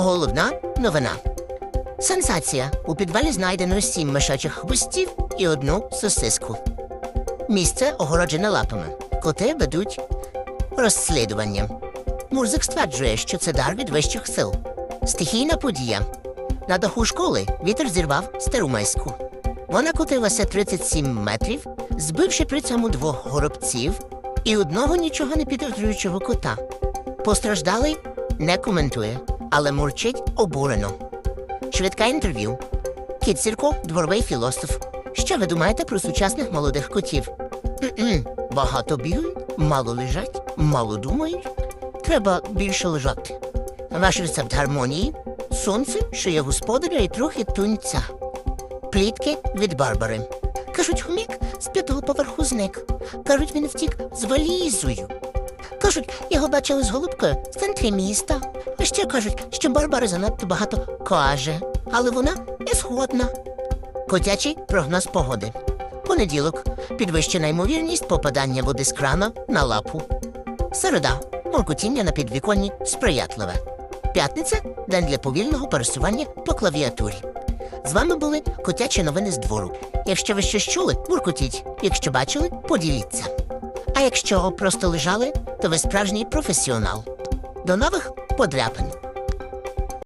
Головна новина. Сенсація. У підвалі знайдено сім мишачих хвостів і одну сосиску. Місце огороджене лапами. Коти ведуть розслідування. Мурзик стверджує, що це дар від вищих сил. Стихійна подія. На даху школи вітер зірвав стару майську. Вона котилася 37 метрів, збивши при цьому двох горобців і одного нічого не підозрюючого кота. Постраждалий не коментує, але мурчить обурено. Швидке інтерв'ю. Кіт Сірко – дворовий філософ. Що ви думаєте про сучасних молодих котів? М-м, Багато бігають, мало лежать, мало думають. Треба більше лежати. Ваш рецепт гармонії сонце, що є господаря і трохи тунця. Плітки від Барбари. Кажуть, хомік з п'ятого поверху зник. Кажуть, він втік з валізою. Кажуть, його бачили з голубкою в центрі міста. А ще кажуть, що Барбара занадто багато каже, але вона не згодна. Котячий прогноз погоди. Понеділок. Підвищена ймовірність попадання води з крана на лапу. Середа. Моркотіння на підвіконні сприятливе. П'ятниця день для повільного пересування по клавіатурі. З вами були котячі новини з двору. Якщо ви щось чули, муркотіть. Якщо бачили, поділіться. А якщо просто лежали, то ви справжній професіонал. До нових подряпин.